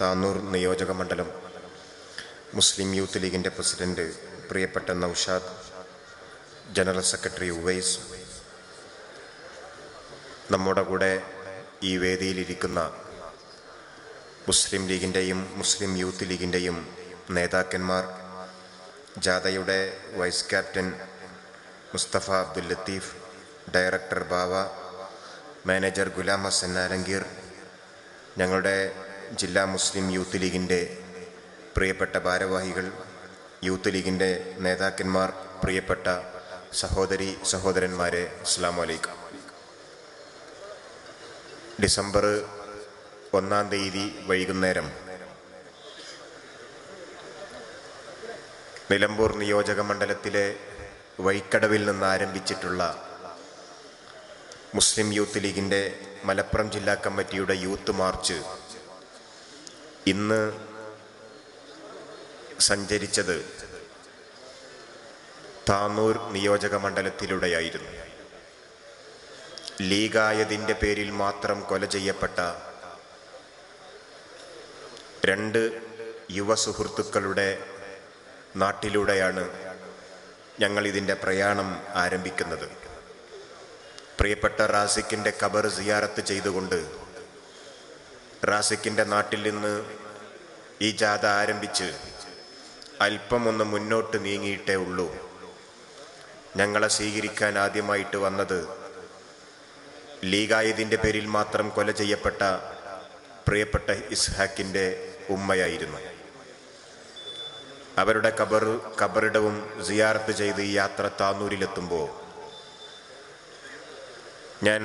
താന്നൂർ നിയോജക മണ്ഡലം മുസ്ലിം യൂത്ത് ലീഗിന്റെ പ്രസിഡന്റ് പ്രിയപ്പെട്ട നൌഷാദ് ജനറൽ സെക്രട്ടറി ഉവൈസ് നമ്മുടെ കൂടെ ഈ വേദിയിലിരിക്കുന്ന മുസ്ലിം ലീഗിന്റെയും മുസ്ലിം യൂത്ത് ലീഗിന്റെയും നേതാക്കന്മാർ ജാഥയുടെ vice captain Musthafa Abdul Latheef director Bava manager Gulam Hasan Alangir ഞങ്ങളുടെ ജില്ലാ മുസ്ലിം യൂത്ത് ലീഗിന്റെ പ്രിയപ്പെട്ട ഭാരവാഹികൾ യൂത്ത് ലീഗിന്റെ നേതാക്കന്മാർ പ്രിയപ്പെട്ട സഹോദരി സഹോദരന്മാരെ അസ്സാം വലൈക്കും ഡിസംബർ ഒന്നാം തീയതി വൈകുന്നേരം നിലമ്പൂർ നിയോജക മണ്ഡലത്തിലെ വൈക്കടവിൽ നിന്ന് ആരംഭിച്ചിട്ടുള്ള മുസ്ലിം യൂത്ത് ലീഗിന്റെ മലപ്പുറം ജില്ലാ കമ്മിറ്റിയുടെ യൂത്ത് മാർച്ച് ഇന്ന് സഞ്ചരിച്ചത് താന്നൂർ നിയോജക മണ്ഡലത്തിലൂടെയായിരുന്നു. ലീഗായതിന്റെ പേരിൽ മാത്രം കൊല ചെയ്യപ്പെട്ട രണ്ട് യുവ സുഹൃത്തുക്കളുടെ നാട്ടിലൂടെയാണ് ഞങ്ങൾ ഇതിന്റെ പ്രയാണം ആരംഭിക്കുന്നത്. പ്രിയപ്പെട്ട റാസിക്കിന്റെ കബർ സിയാറത്ത് ചെയ്തുകൊണ്ട് റാസിക്കിന്റെ നാട്ടിൽ നിന്ന് ഈ ജാഥ ആരംഭിച്ച് അല്പം ഒന്ന് മുന്നോട്ട് നീങ്ങിയിട്ടേ ഉള്ളൂ. ഞങ്ങളെ സ്വീകരിക്കാൻ ആദ്യമായിട്ട് വന്നത് ലീഗായതിന്റെ പേരിൽ മാത്രം കൊല ചെയ്യപ്പെട്ട പ്രിയപ്പെട്ട ഇസ്ഹാക്കിന്റെ ഉമ്മയായിരുന്നു. അവരുടെ കബർ കബറിടവും സിയാറത്ത് ചെയ്ത് ഈ യാത്ര താന്നൂരിലെത്തുമ്പോൾ ഞാൻ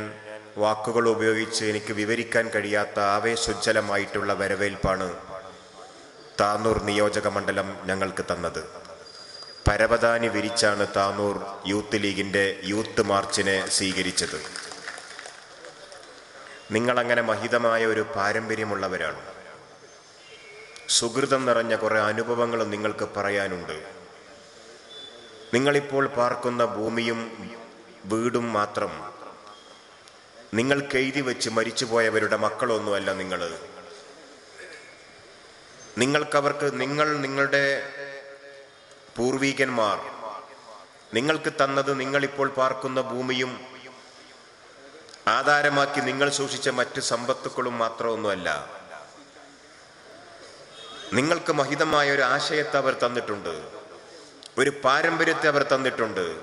വാക്കുകൾ ഉപയോഗിച്ച് എനിക്ക് വിവരിക്കാൻ കഴിയാത്ത ആവേശോജ്ജലമായിട്ടുള്ള വരവേൽപ്പാണ് താനൂർ നിയോജക മണ്ഡലം ഞങ്ങൾക്ക് തന്നത്. പരവതാനി വിരിച്ചാണ് താനൂർ യൂത്ത് ലീഗിന്റെ യൂത്ത് മാർച്ചിനെ സ്വീകരിച്ചത്. നിങ്ങളങ്ങനെ മഹിതമായ ഒരു പാരമ്പര്യമുള്ളവരാണ്. സുഹൃതം നിറഞ്ഞ കുറേ അനുഭവങ്ങളും നിങ്ങൾക്ക് പറയാനുണ്ട്. നിങ്ങളിപ്പോൾ പാർക്കുന്ന ഭൂമിയും വീടും മാത്രം നിങ്ങൾക്ക് എഴുതി വെച്ച് മരിച്ചുപോയവരുടെ മക്കളൊന്നുമല്ല നിങ്ങൾ നിങ്ങൾക്കവർക്ക് നിങ്ങൾ നിങ്ങളുടെ പൂർവീകന്മാർ നിങ്ങൾക്ക് തന്നത് നിങ്ങളിപ്പോൾ പാർക്കുന്ന ഭൂമിയും ആധാരമാക്കി നിങ്ങൾ സൂക്ഷിച്ച മറ്റ് സമ്പത്തുക്കളും മാത്രമൊന്നുമല്ല. നിങ്ങൾക്ക് മഹിതമായ ഒരു ആശയത്തെ അവർ തന്നിട്ടുണ്ട്. ഒരു പാരമ്പര്യത്തെ അവർ തന്നിട്ടുണ്ട്.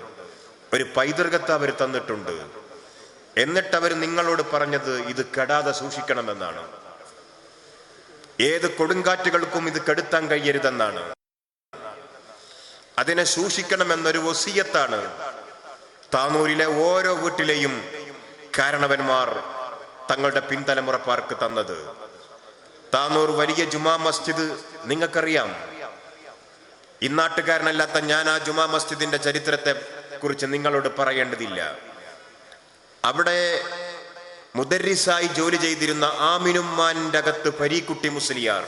ഒരു പൈതൃകത്തെ അവർ തന്നിട്ടുണ്ട്. എന്നിട്ട് അവർ നിങ്ങളോട് പറഞ്ഞത് ഇത് കെടാതെ സൂക്ഷിക്കണമെന്നാണ്. ഏത് കൊടുങ്കാറ്റുകൾക്കും ഇത് കെടുത്താൻ കഴിയരുതെന്നാണ്. അതിനെ സൂക്ഷിക്കണമെന്നൊരു വസീയത്താണ്. താനൂരിലെ ഓരോ വീട്ടിലെയും കാരണവന്മാർ തങ്ങളുടെ പിൻതലമുറപ്പാർക്ക് തന്നത്. താനൂർ വലിയ ജുമാ മസ്ജിദ് നിങ്ങൾക്കറിയാം. ഇന്നാട്ടുകാരനല്ലാത്ത ഞാൻ ആ ജുമാ മസ്ജിദിന്റെ ചരിത്രത്തെ കുറിച്ച് നിങ്ങളോട് പറയേണ്ടതില്ല. അവിടെ മുദരിസായി ജോലി ചെയ്തിരുന്ന ആമിനുമാന്റെ അകത്ത് പരീക്കുട്ടി മുസ്ലിയാർ.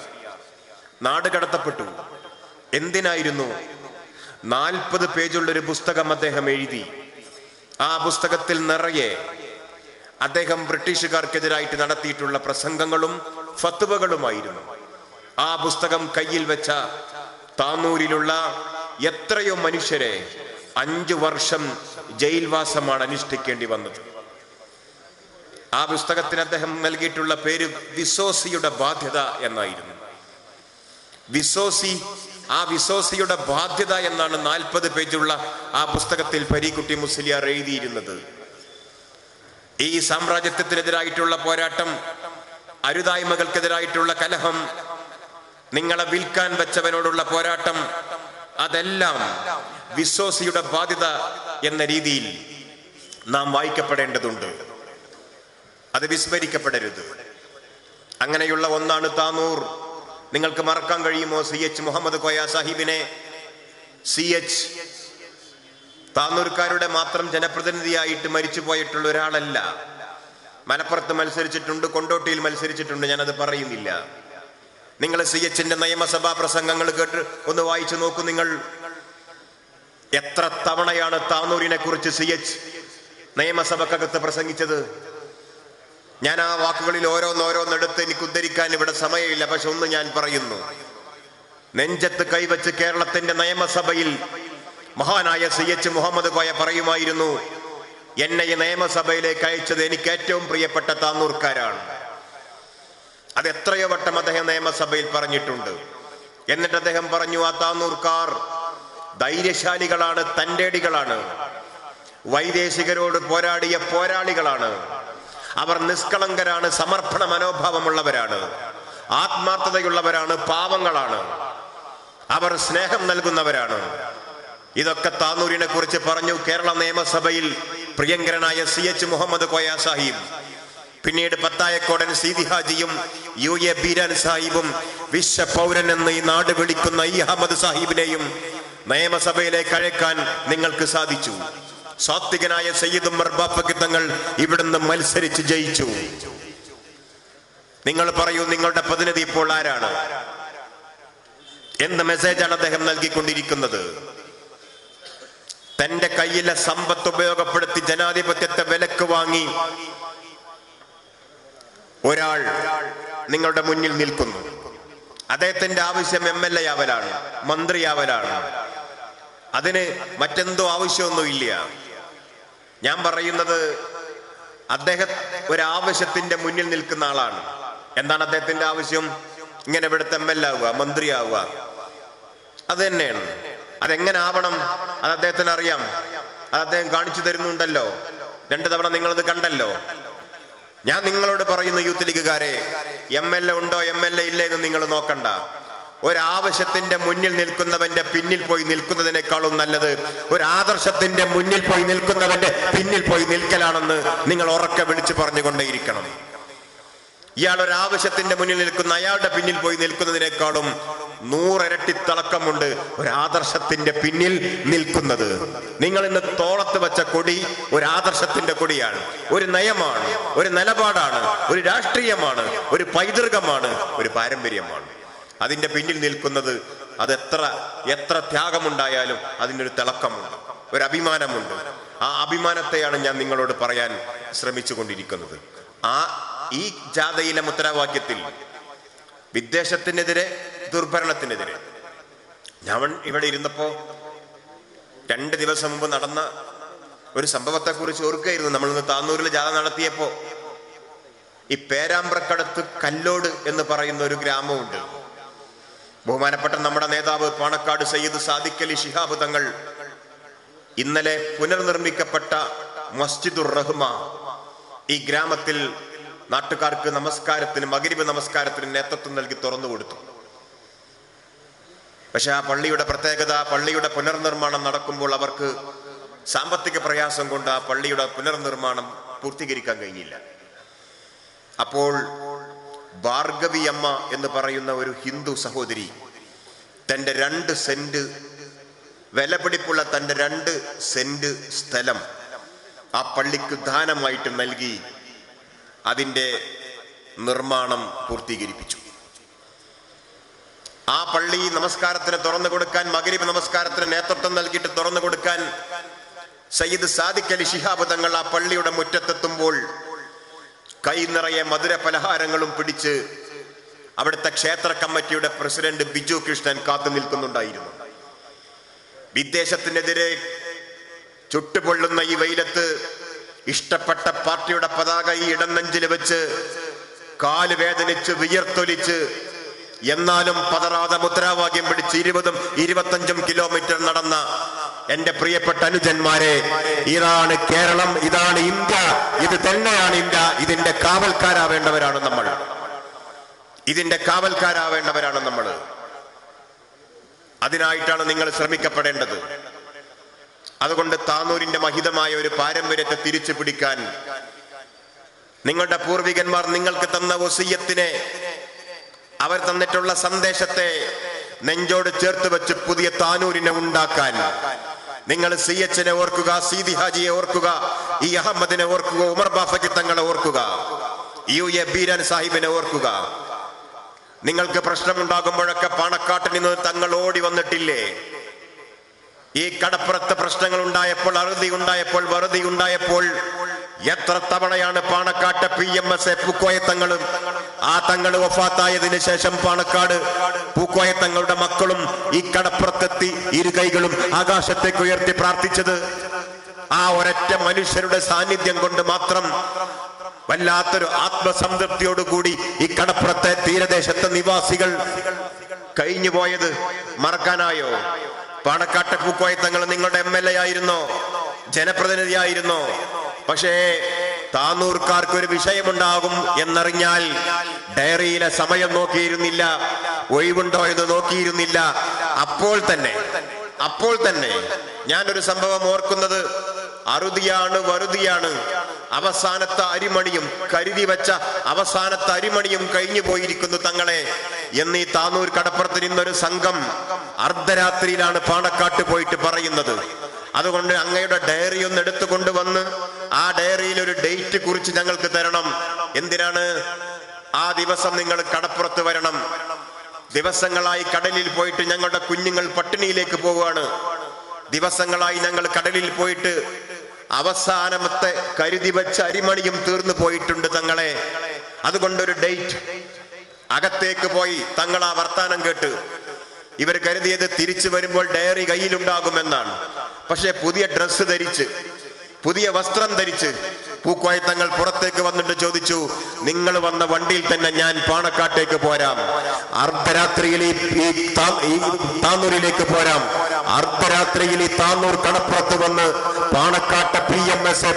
നാട് കടത്തപ്പെട്ടു. എന്തിനായിരുന്നു? നാൽപ്പത് പേജുള്ള ഒരു പുസ്തകം അദ്ദേഹം എഴുതി. ആ പുസ്തകത്തിൽ നിറയെ അദ്ദേഹം ബ്രിട്ടീഷുകാർക്കെതിരായിട്ട് നടത്തിയിട്ടുള്ള പ്രസംഗങ്ങളും ഫത്തുവകളുമായിരുന്നു ആ പുസ്തകം കയ്യിൽ വെച്ച താന്നൂരിലുള്ള എത്രയോ മനുഷ്യരെ അഞ്ചു വർഷം ജയിൽവാസമാണ് അനുഷ്ഠിക്കേണ്ടി വന്നത്. ആ പുസ്തകത്തിന് അദ്ദേഹം നൽകിയിട്ടുള്ള പേര് വിസോസിയുടെ ബാധ്യത എന്നായിരുന്നു. വിസോസി ആ വിസോസിയുടെ ബാധ്യത എന്നാണ് നാൽപ്പത് പേജുള്ള ആ പുസ്തകത്തിൽ പരീക്കുട്ടി മുസ്ലിയാർ എഴുതിയിരുന്നത്. ഈ സാമ്രാജ്യത്വത്തിനെതിരായിട്ടുള്ള പോരാട്ടം അരുതായ്മകൾക്കെതിരായിട്ടുള്ള കലഹം നിങ്ങളെ വിൽക്കാൻ വെച്ചവനോടുള്ള പോരാട്ടം അതെല്ലാം വിശ്വാസിയുടെ ബാധ്യത എന്ന രീതിയിൽ നാം വായിക്കപ്പെടേണ്ടതുണ്ട്. അത് വിസ്മരിക്കപ്പെടരുത്. അങ്ങനെയുള്ള ഒന്നാണ് താനൂർ നിങ്ങൾക്ക് മറക്കാൻ കഴിയുമോ സി എച്ച് മുഹമ്മദ് കോയ സാഹിബിനെ? സി എച്ച് താന്നൂർക്കാരുടെ മാത്രം ജനപ്രതിനിധിയായിട്ട് മരിച്ചു പോയിട്ടുള്ള ഒരാളല്ല. മലപ്പുറത്ത് മത്സരിച്ചിട്ടുണ്ട് കൊണ്ടോട്ടിയിൽ മത്സരിച്ചിട്ടുണ്ട് ഞാനത് പറയുന്നില്ല. നിങ്ങൾ സി എച്ചിന്റെ നിയമസഭാ പ്രസംഗങ്ങൾ കേട്ട് ഒന്ന് വായിച്ചു നോക്കൂ നിങ്ങൾ. എത്ര തവണയാണ് താനൂരിനെ കുറിച്ച് സി എച്ച് നിയമസഭക്കകത്ത് പ്രസംഗിച്ചത്? ഞാൻ ആ വാക്കുകളിൽ ഓരോന്നോരോന്നെടുത്ത് എനിക്ക് ഉദ്ധരിക്കാൻ ഇവിടെ സമയമില്ല പക്ഷെ ഒന്ന് ഞാൻ പറയുന്നു. നെഞ്ചത്ത് കൈവച്ച് കേരളത്തിന്റെ നിയമസഭയിൽ മഹാനായ സി എച്ച് മുഹമ്മദ് കോയ പറയുമായിരുന്നു എന്നെ ഈ നിയമസഭയിലേക്ക് അയച്ചത് എനിക്ക് ഏറ്റവും പ്രിയപ്പെട്ട താന്നൂർക്കാരാണ്. അത് എത്രയോ വട്ടം അദ്ദേഹം നിയമസഭയിൽ പറഞ്ഞിട്ടുണ്ട്. എന്നിട്ട് അദ്ദേഹം പറഞ്ഞു ആ താന്നൂർക്കാർ ധൈര്യശാലികളാണ് തന്റെടികളാണ്. വൈദേശികരോട് പോരാടിയ പോരാളികളാണ്. അവർ നിഷ്കളങ്കരാണ് സമർപ്പണ മനോഭാവമുള്ളവരാണ് ആത്മാർത്ഥതയുള്ളവരാണ് പാവങ്ങളാണ്. അവർ സ്നേഹം നൽകുന്നവരാണ്. ഇതൊക്കെ താനൂരിനെ കുറിച്ച് പറഞ്ഞു കേരള നിയമസഭയിൽ പ്രിയങ്കരനായ സി എച്ച് മുഹമ്മദ് കോയ സാഹിബ്. പിന്നീട് പത്തായക്കോടൻ സീതി ഹാജിയും യു എ ബീരാൻ സാഹിബും വിശ്വ പൗരൻ എന്ന് ഈ നാട് വിളിക്കുന്ന ഈ അഹമ്മദ് സാഹിബിനെയും നിയമസഭയിലേക്ക് അഴക്കാൻ നിങ്ങൾക്ക് സാധിച്ചു. സാത്വികനായ സയ്യിദ് ഉമർ ബാഫക്ക് തങ്ങൾ ഇവിടുന്ന് മത്സരിച്ച് ജയിച്ചു. നിങ്ങൾ പറയൂ നിങ്ങളുടെ പ്രതിനിധി ഇപ്പോൾ ആരാണ്? എന്ത് മെസ്സേജാണ് അദ്ദേഹം നൽകിക്കൊണ്ടിരിക്കുന്നത്? തന്റെ കയ്യിലെ സമ്പത്ത് ഉപയോഗപ്പെടുത്തി ജനാധിപത്യത്തെ വിലക്ക് വാങ്ങി ഒരാൾ നിങ്ങളുടെ മുന്നിൽ നിൽക്കുന്നു. അദ്ദേഹത്തിന്റെ ആവശ്യം എം എൽ എ ആവലാണ് മന്ത്രിയാവലാണ്. അതിന് മറ്റെന്തോ ആവശ്യമൊന്നുമില്ല. ഞാൻ പറയുന്നത് അദ്ദേഹം ഒരാവശ്യത്തിന്റെ മുന്നിൽ നിൽക്കുന്ന ആളാണ്. എന്താണ് അദ്ദേഹത്തിന്റെ ആവശ്യം? ഇങ്ങനെ ഇവിടുത്തെ എം എൽ ആവുക മന്ത്രിയാവുക അത് തന്നെയാണ്. അതെങ്ങനെ ആവണം? അത് അദ്ദേഹത്തിന് അറിയാം. അത് അദ്ദേഹം കാണിച്ചു തരുന്നുണ്ടല്ലോ. രണ്ടു തവണ നിങ്ങളത് കണ്ടല്ലോ. ഞാൻ നിങ്ങളോട് പറയുന്നു യൂത്ത് ലീഗുകാരെ എം എൽ എ ഉണ്ടോ എം എൽ എ ഇല്ലേ എന്ന് നിങ്ങൾ നോക്കണ്ട. ഒരാവശ്യത്തിന്റെ മുന്നിൽ നിൽക്കുന്നവന്റെ പിന്നിൽ പോയി നിൽക്കുന്നതിനേക്കാളും നല്ലത് ഒരു ആദർശത്തിന്റെ മുന്നിൽ പോയി നിൽക്കുന്നവന്റെ പിന്നിൽ പോയി നിൽക്കലാണെന്ന് നിങ്ങൾ ഉറക്കെ വിളിച്ചു പറഞ്ഞുകൊണ്ടേയിരിക്കണം. ഇയാൾ ഒരു ആവശ്യത്തിന്റെ മുന്നിൽ നിൽക്കുന്ന അയാളുടെ പിന്നിൽ പോയി നിൽക്കുന്നതിനേക്കാളും നൂറിരട്ടി തിളക്കമുണ്ട് ഒരു ആദർശത്തിന്റെ പിന്നിൽ നിൽക്കുന്നത്. നിങ്ങൾ ഇന്ന് തോളത്ത് വെച്ച കൊടി ഒരു ആദർശത്തിന്റെ കൊടിയാണ്. ഒരു നയമാണ് ഒരു നിലപാടാണ് ഒരു രാഷ്ട്രീയമാണ് ഒരു പൈതൃകമാണ് ഒരു പാരമ്പര്യമാണ്. അതിന്റെ പിന്നിൽ നിൽക്കുന്നത് അത് എത്ര എത്ര ത്യാഗമുണ്ടായാലും അതിനൊരു തിളക്കമുണ്ട് ഒരു അഭിമാനമുണ്ട്. ആ അഭിമാനത്തെയാണ് ഞാൻ നിങ്ങളോട് പറയാൻ ശ്രമിച്ചു കൊണ്ടിരിക്കുന്നത് ആ ഈ ജാഥയിലെ മുദ്രാവാക്യത്തിൽ വിദ്വേഷത്തിനെതിരെ ദുർഭരണത്തിനെതിരെ ഞാൻ ഇവിടെ ഇരുന്നപ്പോ രണ്ട് ദിവസം മുമ്പ് നടന്ന ഒരു സംഭവത്തെ കുറിച്ച് ഓർക്കുകയായിരുന്നു. നമ്മൾ ഇന്ന് താന്നൂരിൽ ജാഥ നടത്തിയപ്പോ ഈ പേരാമ്പ്രക്കടത്ത് കല്ലോട് എന്ന് പറയുന്ന ഒരു ഗ്രാമമുണ്ട്. ബഹുമാനപ്പെട്ട നമ്മുടെ നേതാവ് പാണക്കാട് സയ്യിദ് സാദിഖ് അലി ശിഹാബ് തങ്ങൾ ഇന്നലെ പുനർനിർമ്മിക്കപ്പെട്ട മസ്ജിദുർ റഹ്മ. ഈ ഗ്രാമത്തിൽ നാട്ടുകാർക്ക് നമസ്കാരത്തിന് മകരിവ് നമസ്കാരത്തിന് നേതൃത്വം നൽകി തുറന്നു കൊടുത്തു. പക്ഷെ ആ പള്ളിയുടെ പ്രത്യേകത പള്ളിയുടെ പുനർനിർമ്മാണം നടക്കുമ്പോൾ അവർക്ക് സാമ്പത്തിക പ്രയാസം കൊണ്ട് ആ പള്ളിയുടെ പുനർനിർമ്മാണം പൂർത്തീകരിക്കാൻ കഴിഞ്ഞില്ല. അപ്പോൾ ഭാർഗവി അമ്മ എന്ന് പറയുന്ന ഒരു ഹിന്ദു സഹോദരി തന്റെ രണ്ട് സെന്റ് വിലപിടിപ്പുള്ള തന്റെ രണ്ട് സെന്റ് സ്ഥലം ആ പള്ളിക്ക് ദാനമായിട്ട് നൽകി അതിന്റെ നിർമ്മാണം പൂർത്തീകരിപ്പിച്ചു. ആ പള്ളി നമസ്കാരത്തിന് തുറന്നു കൊടുക്കാൻ മകരീബ് നമസ്കാരത്തിന് നേതൃത്വം നൽകിയിട്ട് തുറന്നു കൊടുക്കാൻ സയ്യിദ് സാദിഖ് അലി ശിഹാബ് തങ്ങൾ ആ പള്ളിയുടെ മുറ്റത്തെത്തുമ്പോൾ കൈ നിറയെ മധുര പലഹാരങ്ങളും പിടിച്ച് അവിടുത്തെ ക്ഷേത്ര കമ്മിറ്റിയുടെ പ്രസിഡന്റ് ബിജു കൃഷ്ണൻ കാത്തു നിൽക്കുന്നുണ്ടായിരുന്നു. വിദ്ദേശത്തിനെതിരെ ചുട്ടുപൊള്ളുന്ന ഈ വെയിലത്ത് ഇഷ്ടപ്പെട്ട പാർട്ടിയുടെ പതാക ഈ ഇടനെഞ്ചിൽ വെച്ച് കാൽ വേദനിച്ച് വിയർത്തൊലിച്ച് എന്നാലും പതറാതെ മുദ്രാവാക്യം പിടിച്ച് ഇരുപതും ഇരുപത്തഞ്ചും കിലോമീറ്റർ നടന്ന എന്റെ പ്രിയപ്പെട്ട അനുജന്മാരെ ഇതാണ് കേരളം ഇതാണ് ഇന്ത്യ ഇത് തന്നെയാണ് ഇന്ത്യ ഇതിന്റെ കാവൽക്കാരാവേണ്ടവരാണ് നമ്മൾ. ഇതിന്റെ കാവൽക്കാരാവേണ്ടവരാണ് നമ്മൾ. അതിനായിട്ടാണ് നിങ്ങൾ ശ്രമിക്കപ്പെടേണ്ടത്. അതുകൊണ്ട് താനൂരിന്റെ മഹിതമായ ഒരു പാരമ്പര്യത്തെ തിരിച്ചു പിടിക്കാൻ നിങ്ങളുടെ പൂർവികന്മാർ നിങ്ങൾക്ക് തന്ന വസീയത്തിനെ അവർ തന്നിട്ടുള്ള സന്ദേശത്തെ നെഞ്ചോട് ചേർത്ത് വെച്ച് പുതിയ താനൂരിനെ ഉണ്ടാക്കാൻ. നിങ്ങൾ സി എച്ചിനെ ഓർക്കുക സീതി ഹാജിയെ ഓർക്കുക ഈ അഹമ്മദിനെ ഓർക്കുക ഉമർ ബാഫയ്ക്ക് തങ്ങളെ ഓർക്കുക യു എ ബീരൻ സാഹിബിനെ ഓർക്കുക. നിങ്ങൾക്ക് പ്രശ്നമുണ്ടാകുമ്പോഴൊക്കെ പാണക്കാട്ടിൽ നിന്ന് തങ്ങൾ ഓടി വന്നിട്ടില്ലേ? ഈ കടപ്പുറത്ത് പ്രശ്നങ്ങൾ ഉണ്ടായപ്പോൾ അറുതി ഉണ്ടായപ്പോൾ വറുതി ഉണ്ടായപ്പോൾ എത്ര തവണയാണ് പാണക്കാട്ടെ പി എം എസ് എ പൂക്കോയത്തങ്ങളും ആ തങ്ങൾ ഒഫാത്തായതിനു ശേഷം പാണക്കാട് പൂക്കോയത്തങ്ങളുടെ മക്കളും ഈ കടപ്പുറത്തെത്തി ഇരു കൈകളും ആകാശത്തേക്ക് ഉയർത്തി പ്രാർത്ഥിച്ചത്. ആ ഒരൊറ്റ മനുഷ്യരുടെ സാന്നിധ്യം കൊണ്ട് മാത്രം വല്ലാത്തൊരു ആത്മസംതൃപ്തിയോടുകൂടി ഈ കടപ്പുറത്തെ തീരദേശത്തെ നിവാസികൾ കഴിഞ്ഞു പോയത്. മറക്കാനായോ? പാണക്കാട്ടെ പൂക്കോയത്തങ്ങൾ നിങ്ങളുടെ എം എൽ എ ആയിരുന്നോ? ജനപ്രതിനിധിയായിരുന്നോ? പക്ഷേ താന്നൂർക്കാർക്ക് ഒരു വിഷയമുണ്ടാകും എന്നറിഞ്ഞാൽ ഡയറിയിലെ സമയം നോക്കിയിരുന്നില്ല ഒഴിവുണ്ടോ എന്ന് നോക്കിയിരുന്നില്ല. അപ്പോൾ തന്നെ അപ്പോൾ തന്നെ ഞാനൊരു സംഭവം ഓർക്കുന്നത്. അറുതിയാണ് വറുതിയാണ്. അവസാനത്തെ അരിമണിയും കരുതി വെച്ച അവസാനത്തെ അരിമണിയും കഴിഞ്ഞു പോയിരിക്കുന്നു തങ്ങളെ. എന്നീ താനൂർ കടപ്പുറത്ത് നിന്നൊരു സംഘം അർദ്ധരാത്രിയിലാണ് പാണക്കാട്ട് പോയിട്ട് പറയുന്നത്. അതുകൊണ്ട് അങ്ങയുടെ ഡയറി ഒന്ന് എടുത്തുകൊണ്ട് വന്ന് ആ ഡയറിയിൽ ഒരു ഡേറ്റ് കുറിച്ച് ഞങ്ങൾക്ക് തരണം. എന്തിനാണ്? ആ ദിവസം നിങ്ങൾ കടപ്പുറത്ത് വരണം. ദിവസങ്ങളായി കടലിൽ പോയിട്ട് ഞങ്ങളുടെ കുഞ്ഞുങ്ങൾ പട്ടിണിയിലേക്ക് പോവുകയാണ്. ദിവസങ്ങളായി ഞങ്ങൾ കടലിൽ പോയിട്ട് അവസാനത്തെ കരുതി വെച്ച അരിമണിയും തീർന്നു പോയിട്ടുണ്ട് തങ്ങളെ. അതുകൊണ്ടൊരു ഡേറ്റ്. അകത്തേക്ക് പോയി തങ്ങൾ ആ വർത്താനം കേട്ട് ഇവർ കരുതിയത് തിരിച്ചു വരുമ്പോൾ ഡയറി കയ്യിലുണ്ടാകുമെന്നാണ്. പക്ഷെ പുതിയ ഡ്രസ്സ് ധരിച്ച് പുതിയ വസ്ത്രം ധരിച്ച് പൂക്കോയി തങ്ങൾ പുറത്തേക്ക് വന്നിട്ട് ചോദിച്ചു നിങ്ങൾ വന്ന വണ്ടിയിൽ തന്നെ ഞാൻ പാണക്കാട്ടേക്ക് പോരാം. അർദ്ധരാത്രിയിൽ ഈ താന്നൂരിലേക്ക് പോരാം. അർദ്ധരാത്രിയിൽ ഈ താന്നൂർ കടപ്പുറത്ത് വന്ന് പാണക്കാട്ടെ പി എം എസ് എ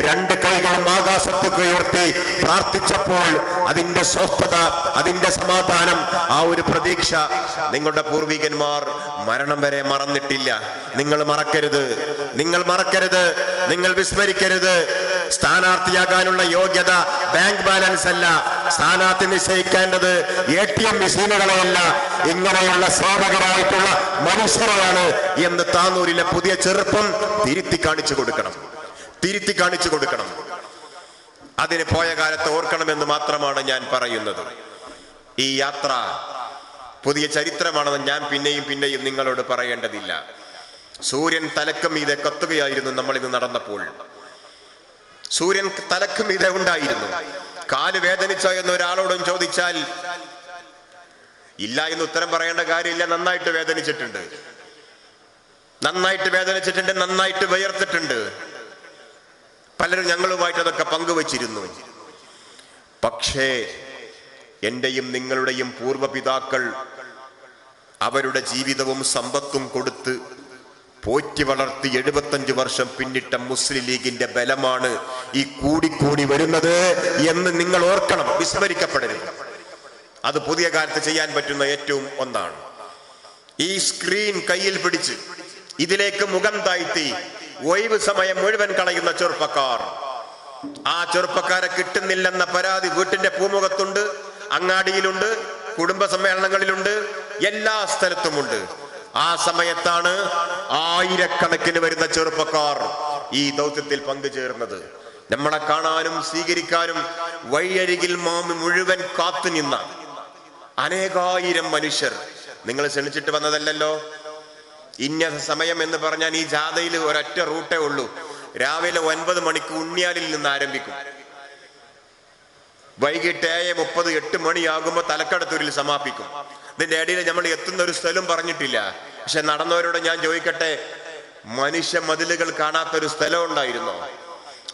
രണ്ട് കൈകളും ആകാശത്തേക്ക് ഉയർത്തി പ്രാർത്ഥിച്ചപ്പോൾ അതിന്റെ സ്വസ്ഥത അതിന്റെ സമാധാനം ആ ഒരു പ്രതീക്ഷ നിങ്ങളുടെ പൂർവികന്മാർ മരണം വരെ മറന്നിട്ടില്ല. നിങ്ങൾ മറക്കരുത്. നിങ്ങൾ മറക്കരുത്. നിങ്ങൾ വിസ്മരിക്കരുത്. സ്ഥാനാർത്ഥിയാകാനുള്ള യോഗ്യത ബാങ്ക് ബാലൻസ് അല്ല. സ്ഥാനാർത്ഥി നിശ്ചയിക്കേണ്ടത് എ ടി എം മെഷീനുകളെയല്ല. ഇങ്ങനെയുള്ള സേവകരായിട്ടുള്ള മനുഷ്യരെയാണ് എന്ന് താന്നൂരിലെ പുതിയ ചെറുപ്പം തിരുത്തി കാണിച്ചു കൊടുക്കണം. തിരുത്തി കാണിച്ചു കൊടുക്കണം. അതിന് പോയ കാലത്ത് ഓർക്കണമെന്ന് മാത്രമാണ് ഞാൻ പറയുന്നത്. ഈ യാത്ര പുതിയ ചരിത്രമാണെന്ന് ഞാൻ പിന്നെയും പിന്നെയും നിങ്ങളോട് പറയേണ്ടതില്ല. സൂര്യൻ തലക്കം മീതെ കത്തുകയായിരുന്നു നമ്മൾ ഇത് നടന്നപ്പോൾ. സൂര്യൻ തലക്കും മീതെ ഉണ്ടായിരുന്നു. കാൽ വേദനിച്ചോ എന്ന് ഒരാളോടും ചോദിച്ചാൽ ഇല്ല എന്ന് ഉത്തരം പറയേണ്ട കാര്യമില്ല നന്നായിട്ട് വേദനിച്ചിട്ടുണ്ട്. നന്നായിട്ട് വേദനിച്ചിട്ടുണ്ട് നന്നായിട്ട് വിയർത്തിട്ടുണ്ട്. പലരും ഞങ്ങളുമായിട്ട് അതൊക്കെ പങ്കുവച്ചിരുന്നു. പക്ഷേ എന്റെയും നിങ്ങളുടെയും പൂർവപിതാക്കൾ അവരുടെ ജീവിതവും സമ്പത്തും കൊടുത്ത് പോറ്റി വളർത്തി എഴുപത്തഞ്ച് വർഷം പിന്നിട്ട മുസ്ലിം ലീഗിന്റെ ബലമാണ് ഈ കൂടിക്കൂടി വരുന്നത് എന്ന് നിങ്ങൾ ഓർക്കണം വിസ്മരിക്കപ്പെടരുത്. അത് പുതിയ കാലത്ത് ചെയ്യാൻ പറ്റുന്ന ഏറ്റവും ഒന്നാണ്. ഈ സ്ക്രീൻ കയ്യിൽ പിടിച്ച് ഇതിലേക്ക് മുഖം താഴ്ത്തി ഒഴിവ് സമയം മുഴുവൻ കളയുന്ന ചെറുപ്പക്കാർ. ആ ചെറുപ്പക്കാരെ കിട്ടുന്നില്ലെന്ന പരാതി വീട്ടിന്റെ പൂമുഖത്തുണ്ട് അങ്ങാടിയിലുണ്ട് കുടുംബ സമ്മേളനങ്ങളിലുണ്ട് എല്ലാ സ്ഥലത്തുമുണ്ട്. ആ സമയത്താണ് ആയിരക്കണക്കിന് വരുന്ന ചെറുപ്പക്കാർ ഈ ദൗത്യത്തിൽ പങ്കുചേർന്നത്. നമ്മളെ കാണാനും സ്വീകരിക്കാനും വഴിയരികിൽ മാമി മുഴുവൻ കാത്തു നിന്ന അനേകായിരം മനുഷ്യർ. നിങ്ങൾ ക്ഷണിച്ചിട്ട് വന്നതല്ലല്ലോ? ഇന്ന സമയം എന്ന് പറഞ്ഞാൽ ഈ ജാഥയിൽ ഒരൊറ്റ റൂട്ടേ ഉള്ളൂ. രാവിലെ ഒൻപത് മണിക്ക് ഉണ്ണിയാലിൽ നിന്ന് ആരംഭിക്കും. വൈകിട്ട് ഏഴ് മുപ്പത് എട്ട് മണിയാകുമ്പോൾ തലക്കടത്തൂരിൽ സമാപിക്കും. ഇതിന്റെ ഇടയിൽ നമ്മൾ എത്തുന്ന ഒരു സ്ഥലം പറഞ്ഞിട്ടില്ല. പക്ഷെ നടന്നവരോട് ഞാൻ ചോദിക്കട്ടെ മനുഷ്യ മതിലുകൾ കാണാത്തൊരു സ്ഥലം ഉണ്ടായിരുന്നോ?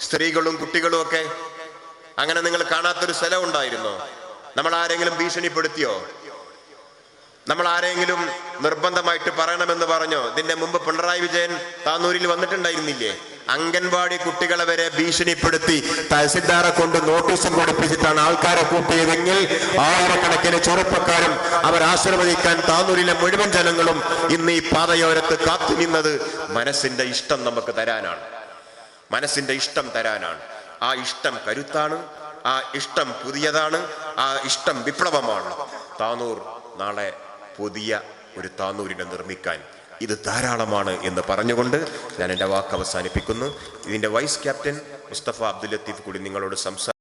സ്ത്രീകളും കുട്ടികളും ഒക്കെ അങ്ങനെ നിങ്ങൾ കാണാത്തൊരു സ്ഥലം ഉണ്ടായിരുന്നോ? നമ്മൾ ആരെങ്കിലും ഭീഷണിപ്പെടുത്തിയോ? നമ്മൾ ആരെങ്കിലും നിർബന്ധമായിട്ട് പറയണമെന്ന് പറഞ്ഞോ? ഇതിന്റെ മുമ്പ് പിണറായി വിജയൻ താന്നൂരിൽ വന്നിട്ടുണ്ടായിരുന്നില്ലേ? അംഗൻവാടി കുട്ടികളെ വരെ ഭീഷണിപ്പെടുത്തി തഹസിൽദാറെ കൊണ്ട് നോട്ടീസും കൊടുപ്പിച്ചിട്ടാണ് ആൾക്കാരെ കൂട്ടിയതെങ്കിൽ ആയിരക്കണക്കിന് ചെറുപ്പക്കാരും അവർ ആശീർവദിക്കാൻ താന്നൂരിലെ മുഴുവൻ ജനങ്ങളും ഇന്ന് ഈ പാതയോരത്ത് കാത്തു നിന്നത് മനസ്സിന്റെ ഇഷ്ടം നമുക്ക് തരാനാണ്. മനസ്സിന്റെ ഇഷ്ടം തരാനാണ്. ആ ഇഷ്ടം കരുത്താണ് ആ ഇഷ്ടം പുതിയതാണ് ആ ഇഷ്ടം വിപ്ലവമാണ്. താനൂർ നാളെ പുതിയ ഒരു താനൂരിനെ നിർമ്മിക്കാൻ ഇത് ധാരാളമാണ് എന്ന് പറഞ്ഞുകൊണ്ട് ഞാൻ എന്റെ വാക്ക് അവസാനിപ്പിക്കുന്നു. ഇതിന്റെ വൈസ് ക്യാപ്റ്റൻ മുസ്തഫ അബ്ദുൽ ലത്തീഫ് കൂടി നിങ്ങളോട് സംസാരിക്കും.